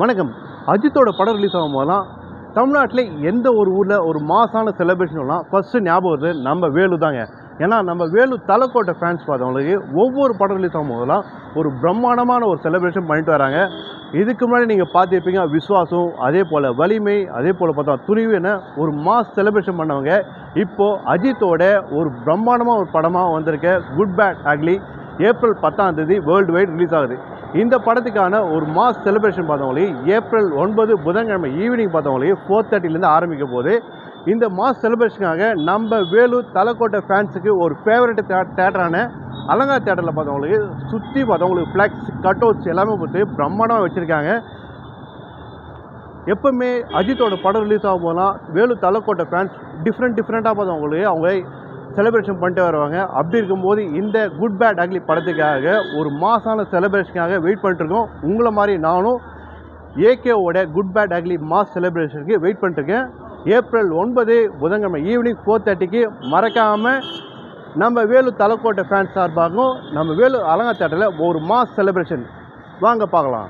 வணக்கம். அஜித்தோட படம் ரிலீஸ் ஆகும் போதெல்லாம் தமிழ்நாட்டில் எந்த ஒரு ஊரில் ஒரு மாசான செலிப்ரேஷன்லாம் ஃபஸ்ட்டு ஞாபகம் வருது நம்ம வேலு தாங்க. ஏன்னா நம்ம வேலு தலைக்கோட்டை ஃபேன்ஸ் பார்த்தவங்களுக்கு ஒவ்வொரு படம் ரிலீஸ் ஆகும் போதெல்லாம் ஒரு பிரம்மாண்டமான ஒரு செலிப்ரேஷன் பண்ணிட்டு வராங்க. இதுக்கு முன்னாடி நீங்கள் பார்த்துருப்பீங்க விஸ்வாசம் அதே போல் வலிமை அதே போல் பார்த்தா துணிவு என ஒரு மாஸ் செலிப்ரேஷன் பண்ணவங்க. இப்போது அஜித்தோட ஒரு பிரம்மாண்டமாக ஒரு படமாக வந்திருக்க குட் பேட் அக்லி ஏப்ரல் பத்தாம் தேதி வேர்ல்டு வைட் ரிலீஸ் ஆகுது. இந்த படத்துக்கான ஒரு மாஸ் செலிப்ரேஷன் பார்த்தவங்களையும் ஏப்ரல் ஒன்பது புதன்கிழமை ஈவினிங் பார்த்தவங்களையும் ஃபோர் தேர்ட்டிலேருந்து ஆரம்பிக்க போது இந்த மாஸ் செலிப்ரேஷனுக்காக நம்ம வேலூர் தலைக்கோட்டை ஃபேன்ஸுக்கு ஒரு ஃபேவரட் தேட்டரான அலங்கார் தேட்டரில் பார்த்தவங்களுக்கு சுற்றி பார்த்தவங்களுக்கு ஃப்ளெக்ஸ் கட் அவுட்ஸ் எல்லாமே போட்டு பிரம்மாண்டமாக வச்சுருக்காங்க. எப்பவுமே அஜித்தோட படம் ரிலீஸ் ஆகும் போதெல்லாம் வேலு தலைக்கோட்டை ஃபேன்ஸ் டிஃப்ரெண்ட் டிஃப்ரெண்ட்டாக பார்த்தவங்களுக்கு அவங்க செலிப்ரேஷன் பண்ணிட்டு வருவாங்க. அப்படி இருக்கும்போது இந்த குட் பேட் அக்லி படத்துக்காக ஒரு மாசான செலிப்ரேஷனுக்காக வெயிட் பண்ணிட்டுருக்கோம் உங்களை மாதிரி நானும் ஏகேவோட குட் பேட் அக்லி மாஸ் செலிப்ரேஷனுக்கு வெயிட் பண்ணிட்டுருக்கேன் ஏப்ரல் ஒன்பது புதன்கிழமை ஈவினிங் ஃபோர் தேர்ட்டிக்கு மறக்காமல் நம்ம வேலு தலைக்கோட்டை ஃபேன்ஸ் சார்பாகவும் நம்ம வேலு அலங்கா தேட்டரில் ஒரு மாஸ் செலிப்ரேஷன் வாங்க பார்க்கலாம்.